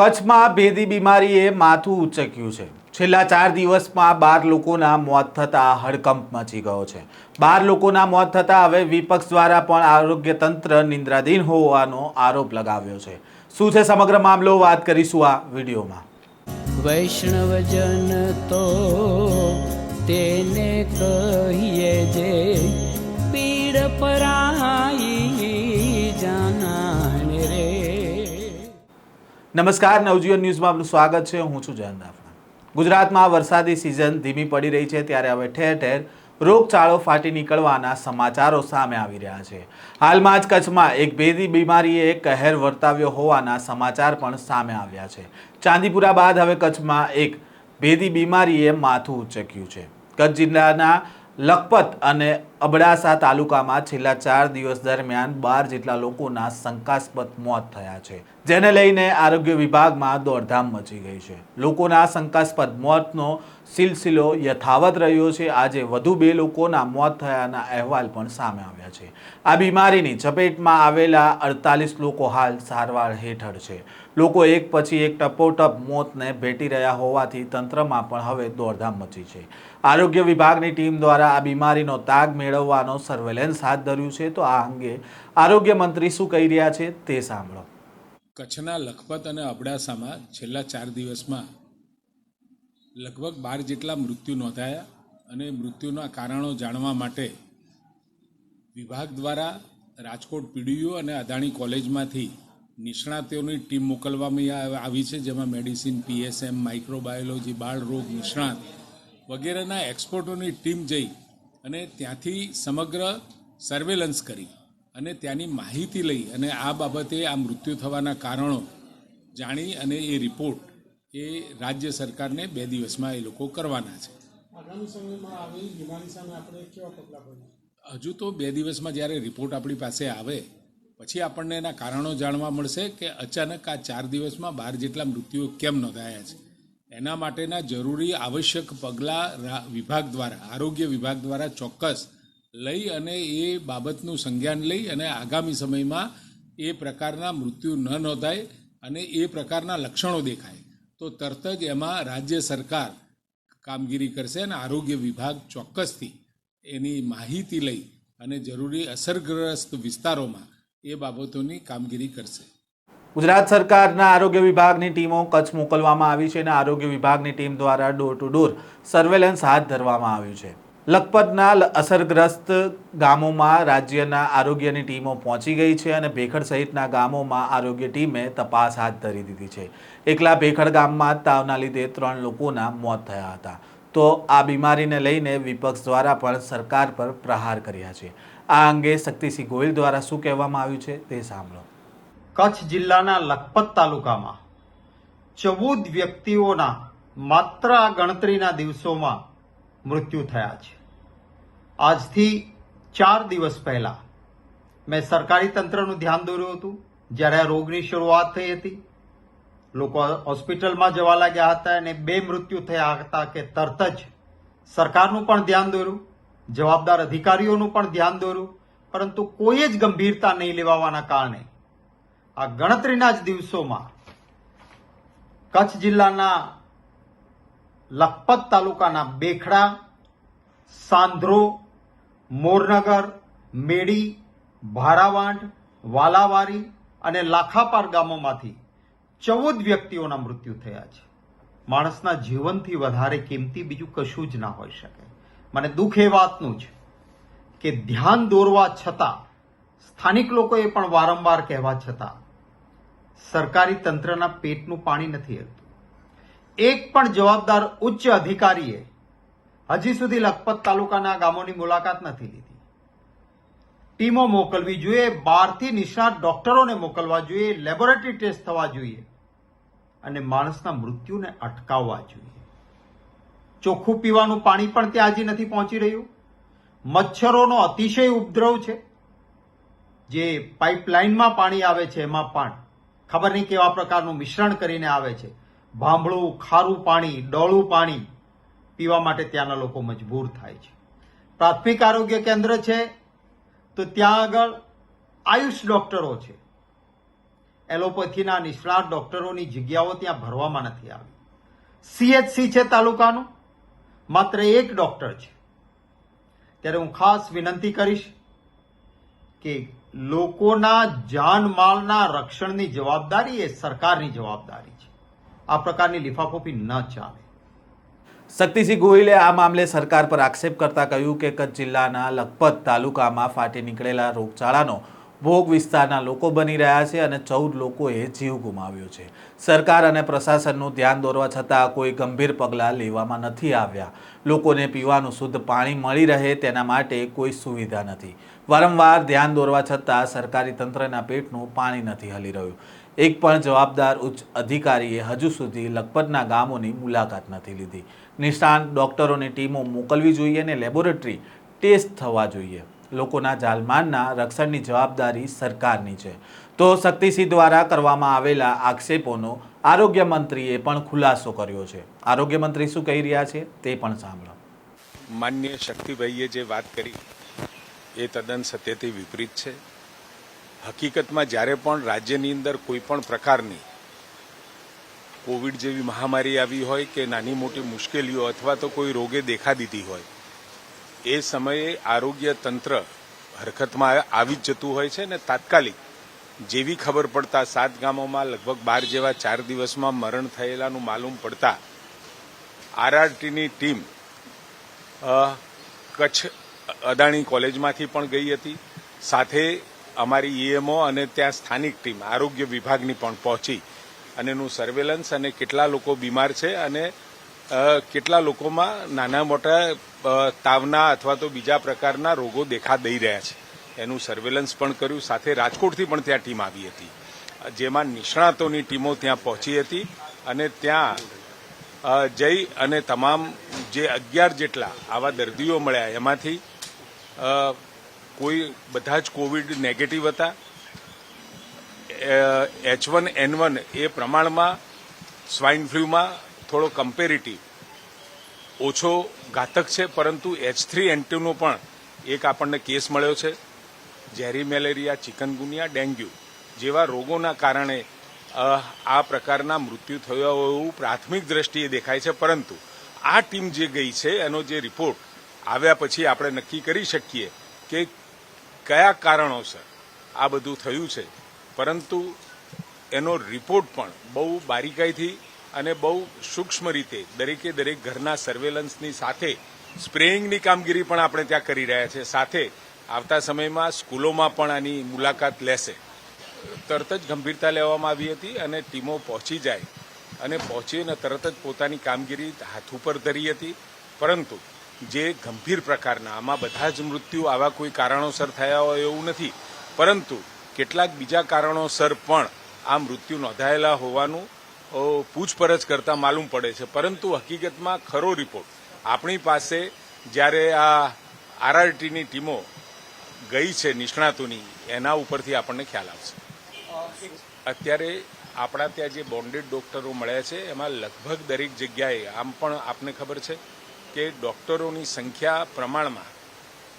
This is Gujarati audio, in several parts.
કચ્છમાં ભેદી બીમારીએ માથું ઉચક્યું છે. છેલ્લા ચાર દિવસમાં બાર લોકોના મોત થતાં હડકંપ મચી ગયો છે. બાર લોકોના મોત થતાં હવે વિપક્ષ દ્વારા પણ આરોગ્ય તંત્ર નિંદ્રાધીન હોવાનો આરોપ લગાવ્યો છે. શું છે સમગ્ર મામલો? વાત કરીશું આ વિડીયોમાં. વૈષ્ણવજન તો તેને કહીએ જે પીડ પરાઈ નમસ્કાર, નવજીવન ન્યૂઝમાં આપનું સ્વાગત છે. હું છું જયંત દાફડા ગુજરાતમાં વરસાદી સિઝન ધીમી પડી રહી છે, ત્યારે હવે ઠેર ઠેર રોગચાળો ફાટી નીકળવાના સમાચારો સામે આવી રહ્યા છે. હાલમાં જ કચ્છમાં એક ભેદી બીમારીએ કહેર વર્તાવ્યો હોવાના સમાચાર પણ સામે આવ્યા છે. ચાંદીપુરા બાદ હવે કચ્છમાં એક ભેદી બીમારીએ માથું ઉચક્યું છે. કચ્છ જિલ્લાના લખપત અને અબડાસા તાલુકામાં છેલ્લા ચાર દિવસ દરમિયાન બાર જેટલા લોકોના શંકાસ્પદ મોત થયા છે, જેને લઈને આરોગ્ય વિભાગમાં દોડધામ મચી ગઈ છે. લોકોના શંકાસ્પદ મોતનો સિલસિલો યથાવત રહ્યો છે. આજે વધુ બે લોકોના મોત થયાના અહેવાલ પણ સામે આવ્યા છે. આ બીમારીની ચપેટમાં આવેલા અડતાલીસ લોકો હાલ સારવાર હેઠળ છે. લોકો એક પછી એક ટપોટપ મોતને ભેટી રહ્યા હોવાથી તંત્રમાં પણ હવે દોડધામ મચી છે. આરોગ્ય વિભાગની ટીમ દ્વારા આ બીમારીનો તાગ મેળવવાનો સર્વેલન્સ હાથ ધર્યું છે, તો આ અંગે આરોગ્ય મંત્રી શું કહી રહ્યા છે તે સાંભળો. કચ્છના લખપત અને અબડાસામાં છેલ્લા ચાર દિવસમાં લગભગ બાર જેટલા મૃત્યુ નોંધાયા અને મૃત્યુના કારણો જાણવા માટે વિભાગ દ્વારા રાજકોટ પીડીયુ અને અદાણી કોલેજમાંથી નિષ્ણાતોની ટીમ મોકલવામાં આવી છે, જેમાં મેડિસિન, પીએસએમ, માઇક્રોબાયોલોજી બાળ રોગ નિષ્ણાત વગેરેના એક્સપર્ટોની ટીમ જઈ અને ત્યાંથી સમગ્ર સર્વેલન્સ કરી અને ત્યાંની માહિતી લઈ અને આ બાબતે આ મૃત્યુ થવાના કારણો જાણી અને એ રિપોર્ટ એ રાજ્ય સરકારને બે દિવસમાં એ લોકો કરવાના છે. હજુ તો બે દિવસમાં જ્યારે રિપોર્ટ આપણી પાસે આવે પછી આપણને એના કારણો જાણવા મળશે કે અચાનક આ ચાર દિવસમાં બાર જેટલા મૃત્યુઓ કેમ નોંધાયા છે. એના માટેના જરૂરી આવશ્યક પગલાં વિભાગ દ્વારા, આરોગ્ય વિભાગ દ્વારા ચોક્કસ લઈ અને એ બાબતનું સંજ્ઞાન લઈ અને આગામી સમયમાં એ પ્રકારના મૃત્યુ ન નોંધાય અને એ પ્રકારના લક્ષણો દેખાય. તો તરત જ એમાં રાજ્ય સરકાર કામગીરી કરશે અને આરોગ્ય વિભાગ ચોક્કસથી એની માહિતી લઈ અને જરૂરી અસરગ્રસ્ત વિસ્તારોમાં એ બાબતોની કામગીરી કરશે. ગુજરાત સરકારના આરોગ્ય વિભાગની ટીમો કચ્છ મોકલવામાં આવી છે અને આરોગ્ય વિભાગની ટીમ દ્વારા ડોર ટુ ડોર સર્વેલન્સ હાથ ધરવામાં આવ્યું છે. લખપતના અસરગ્રસ્ત ગામોમાં રાજ્યના આરોગ્યની ટીમો પહોંચી ગઈ છે અને ભેખડ સહિતના ગામોમાં આરોગ્ય ટીમે તપાસ હાથ ધરી દીધી છે. એકલા ભેખડ ગામમાં તાવના લીધે ત્રણ લોકોના મોત થયા હતા. તો આ બીમારીને લઈને વિપક્ષ દ્વારા પણ સરકાર પર પ્રહાર કર્યા છે. આ અંગે શક્તિસિંહ ગોયલ દ્વારા શું કહેવામાં આવ્યું છે તે સાંભળો. કચ્છ જિલ્લાના લખપત તાલુકામાં. ચૌદ વ્યક્તિઓના માત્ર ગણતરીના દિવસોમાં મૃત્યુ થયા છે. આજથી ચાર દિવસ પહેલા મેં સરકારી તંત્રનું ધ્યાન દોર્યું હતું. જ્યારે આ રોગની શરૂઆત થઈ હતી, લોકો હોસ્પિટલમાં જવા લાગ્યા હતા અને બે મૃત્યુ થયા હતા કે તરત જ સરકારનું પણ ધ્યાન દોર્યું, જવાબદાર અધિકારીઓનું પણ ધ્યાન દોર્યું, પરંતુ કોઈ જ ગંભીરતા નહીં લેવાવાના કારણે આ ગણતરીના જ દિવસોમાં કચ્છ જિલ્લાના લખપત તાલુકાના બેખડા, સાંધ્રો, મોરનગર, મેડી ભારાવાંડ વાલાવારી અને લાખાપાર ગામોમાંથી ચૌદ વ્યક્તિઓના મૃત્યુ થયા છે. માણસના જીવનથી વધારે કિંમતી બીજું કશું જ ના હોઈ શકે. મને દુઃખ એ વાતનું છે કે ધ્યાન દોરવા છતાં, સ્થાનિક લોકોએ પણ વારંવાર કહેવા છતાં સરકારી તંત્રના પેટનું પાણી નથી હલતું. એક પણ જવાબદાર ઉચ્ચ અધિકારીએ હજી સુધી લખપત તાલુકાના ગામોની મુલાકાત નથી લીધી. ટીમો મોકલવી જોઈએ, બહારથી નિષ્ણાત ડોક્ટરોને મોકલવા જોઈએ, લેબોરેટરી ટેસ્ટ થવા જોઈએ અને માણસના મૃત્યુને અટકાવવા જોઈએ. ચોખ્ખું પીવાનું પાણી પણ ત્યાં હજી નથી પહોંચી રહ્યું. મચ્છરોનો અતિશય ઉપદ્રવ છે. જે પાઇપલાઇનમાં પાણી આવે છે, એમાં પણ ખબર નહીં કેવા પ્રકારનું મિશ્રણ કરીને આવે છે. ભાંભળું, ખારું પાણી, ડોળું પાણી પીવા માટે ત્યાંના લોકો મજબૂર થાય છે. પ્રાથમિક આરોગ્ય કેન્દ્ર છે, તો ત્યાં આગળ આયુષ ડોક્ટરો છે. એલોપેથીના નિષ્ણાત ડોક્ટરોની જગ્યાઓ ત્યાં ભરવામાં નથી આવી. સીએચસી છે તાલુકાનું, માત્ર એક ડોક્ટર છે. ત્યારે હું ખાસ વિનંતી કરીશ કે લોકોના જાનમાલના રક્ષણની જવાબદારી એ સરકારની જવાબદારી છે. આ પ્રકારની લિફાફોફી ન ચાલે. શક્તિસિંહ ગોહિલે આ મામલે સરકાર પર આક્ષેપ કરતા કહ્યું કે કચ્છ જિલ્લાના લખપત તાલુકામાં ફાટી નીકળેલા રોગચાળાનો ભોગ વિસ્તારના લોકો બની રહ્યા છે અને ચૌદ લોકોએ જીવ ગુમાવ્યો છે. સરકાર અને પ્રશાસનનું ધ્યાન દોરવા છતાં કોઈ ગંભીર પગલાં લેવામાં નથી આવ્યા. લોકોને પીવાનું શુદ્ધ પાણી મળી રહે તેના માટે કોઈ સુવિધા નથી. વારંવાર ધ્યાન દોરવા છતાં સરકારી તંત્રના પેટનું પાણી નથી હલી રહ્યું. એક પણ જવાબદાર ઉચ્ચ અધિકારીએ હજુ સુધી લખપતના ગામોની મુલાકાત નથી લીધી. નિષ્ણાંત ડોક્ટરોની ટીમો મોકલવી જોઈએ અને લેબોરેટરી ટેસ્ટ થવા જોઈએ. લોકોના જાલમાનના રક્ષણની જવાબદારી સરકારની છે. તો શક્તિસિંહ દ્વારા કરવામાં આવેલા આક્ષેપોનો આરોગ્ય મંત્રીએ પણ ખુલાસો કર્યો છે. આરોગ્ય મંત્રી શું કહી રહ્યા છે તે પણ સાંભળો. માન્ય શક્તિભાઈએ જે વાત કરી, એ તદ્દન સત્યથી વિપરીત છે. હકીકતમાં જ્યારે પણ રાજ્યની અંદર કોઈ પણ પ્રકારની કોવિડ જેવી મહામારી આવી હોય કે નાની મોટી મુશ્કેલીઓ અથવા તો કોઈ રોગે દેખા દીધી હોય એ સમયે આરોગ્ય તંત્ર હરકતમાં આવી જ જતું હોય છે ને તાત્કાલિક જેવી ખબર પડતા સાત ગામોમાં લગભગ બાર જેવા ચાર દિવસમાં મરણ થયેલાનું માલુમ પડતા આરઆરટીની ટીમ કચ્છ અદાણી કોલેજમાંથી પણ ગઈ હતી. સાથે અમારી ઈએમઓ અને ત્યાં સ્થાનિક ટીમ, આરોગ્ય વિભાગની પણ પહોંચી અને એનું સર્વેલન્સ અને કેટલા લોકો બીમાર છે અને કેટલા લોકોમાં નાના મોટા તાવના અથવા તો બીજા પ્રકારના રોગો દેખા દઈ રહ્યા છે? એનું સર્વેલન્સ પણ કર્યું. સાથે રાજકોટથી પણ ત્યાં ટીમ આવી હતી. જેમાં નિષ્ણાતોની ટીમો ત્યાં પહોંચી હતી અને ત્યાં જઈ અને તમામ જે અગિયાર જેટલા આવા દર્દીઓ મળ્યા. એમાંથી કોઈ બધા જ કોવિડ નેગેટિવ હતા. એચ વન એન વન એ પ્રમાણમાં સ્વાઇન ફ્લૂમાં થોડો કમ્પેરિટી ઓછો ઘાતક છે, પરંતુ એચ થ્રી એન્ટીનો પણ એક આપણને કેસ મળ્યો છે. ઝેરી મેલેરિયા, ચિકનગુનિયા, ડેન્ગ્યુ જેવા રોગોના કારણે આ પ્રકારના મૃત્યુ થયા હોવું પ્રાથમિક દ્રષ્ટિએ દેખાય છે, પરંતુ આ ટીમ જે ગઈ છે, એનો જે રિપોર્ટ આવ્યા પછી આપણે નક્કી કરી શકીએ કે કયા કારણોસર આ બધું થયું છે. પરંતુ એનો રિપોર્ટ પણ બહુ બારીકાઈથી અને બહુ સૂક્ષ્મ રીતે દરેકે દરેક ઘરના સર્વેલન્સની સાથે સ્પ્રેઇંગની કામગીરી પણ આપણે ત્યાં કરી રહ્યા છે. સાથે આવતા સમયમાં સ્કૂલોમાં પણ આની મુલાકાત લેશે. તરત જ ગંભીરતા લેવામાં આવી હતી અને ટીમો પહોંચી જાય અને પહોંચીને તરત જ પોતાની કામગીરી હાથ ઉપર ધરી હતી. પરંતુ જે ગંભીર પ્રકારના, આમાં બધા જ મૃત્યુ આવા કોઈ કારણોસર થયા હોય એવું નથી. પરંતુ કેટલાક બીજા કારણોસર પણ આ મૃત્યુ નોંધાયેલા હોવાનું પૂછપરછ કરતા માલુમ પડે છે. પરંતુ હકીકતમાં ખરો રિપોર્ટ. આપણી પાસે જ્યારે આ આરઆરટીની ટીમો ગઈ છે નિષ્ણાતોની, એના ઉપરથી આપણને ખ્યાલ આવશે. અત્યારે આપણા ત્યાં જે બોન્ડેડ ડોક્ટરો મળ્યા છે, એમાં લગભગ દરેક જગ્યાએ, આમ પણ આપને ખબર છે કે ડોક્ટરોની સંખ્યા પ્રમાણમાં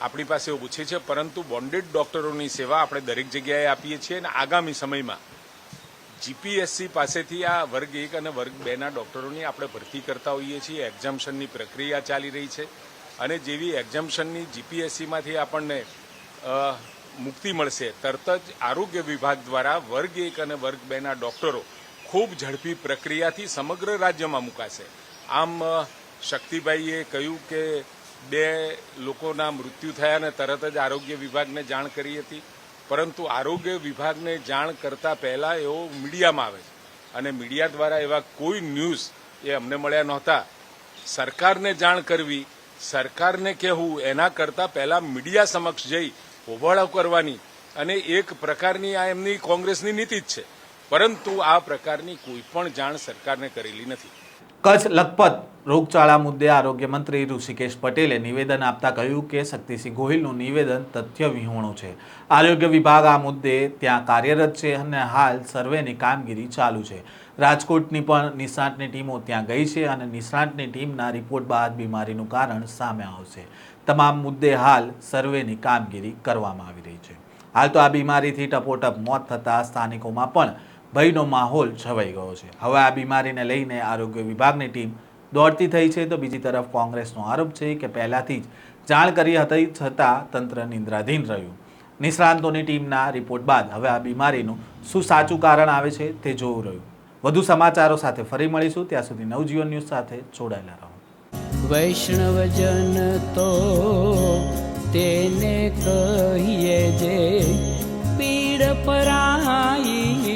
આપણી પાસે ઓછી છે, પરંતુ બોન્ડેડ ડોક્ટરોની સેવા આપણે દરેક જગ્યાએ આપીએ છીએ અને આગામી સમયમાં જીપીએસસી પાસેથી આ વર્ગ એક અને વર્ગ બેના ડોક્ટરોની આપણે ભરતી કરતા હોઈએ છીએ. એક્ઝામ્શનની પ્રક્રિયા ચાલી રહી છે અને જેવી એક્ઝામ્શનની જીપીએસસીમાંથી આપણને મુક્તિ મળશે, તરત જ આરોગ્ય વિભાગ દ્વારા વર્ગ એક અને વર્ગ બેના ડોક્ટરો ખૂબ ઝડપી પ્રક્રિયાથી સમગ્ર રાજ્યમાં મુકાશે. આમ શક્તિભાઈએ કહ્યું કે બે લોકોના મૃત્યુ થયા અને તરત જ આરોગ્ય વિભાગને જાણ કરી હતી. પરંતુ આરોગ્ય વિભાગને જાણ કરતા પહેલા એવો મીડિયામાં આવે છે. અને મીડિયા દ્વારા એવા કોઈ ન્યૂઝ એ અમને મળ્યા નહોતા. સરકારને જાણ કરવી, સરકારને કહેવું, એના કરતા પહેલા મીડિયા સમક્ષ જઈ હોબાળો કરવાની અને એક પ્રકારની આ એમની કોંગ્રેસની નીતિ જ છે. પરંતુ આ પ્રકારની કોઈ પણ જાણ સરકારને કરેલી નથી. કચ્છ લખપત રોગચાળા મુદ્દે આરોગ્ય મંત્રી ઋષિકેશ પટેલે નિવેદન આપતા કહ્યું કે શક્તિસિંહ ગોહિલનું નિવેદન તથ્ય વિહોણું છે. આરોગ્ય વિભાગ આ મુદ્દે ત્યાં કાર્યરત છે અને હાલ સર્વેની કામગીરી ચાલુ છે. રાજકોટની પણ નિષ્ણાંતની ટીમો ત્યાં ગઈ છે અને નિષ્ણાંતની ટીમના રિપોર્ટ બાદ બીમારીનું કારણ સામે આવશે. તમામ મુદ્દે હાલ સર્વેની કામગીરી કરવામાં આવી રહી છે. હાલ તો આ બીમારીથી ટપોટપ મોત થતા સ્થાનિકોમાં પણ ભયનો માહોલ છવાઈ ગયો છે. હવે આ બીમારીને લઈને આરોગ્ય વિભાગની ટીમ દોડતી થઈ છે તો બીજી તરફ કોંગ્રેસનો આરોપ છે કે પહેલાંથી જ જાણ કરી હતી છતાં તંત્ર નિંદ્રાધીન રહ્યું. નિષ્ણાંતોની ટીમના રિપોર્ટ બાદ હવે આ બીમારીનું શું સાચું કારણ આવે છે તે જોવું રહ્યું. વધુ સમાચારો સાથે ફરી મળીશું. ત્યાં સુધી નવજીવન ન્યૂઝ સાથે જોડાયેલા રહો. વૈષ્ણવજન તો તેને કહીએ જે પીડ પરાઈ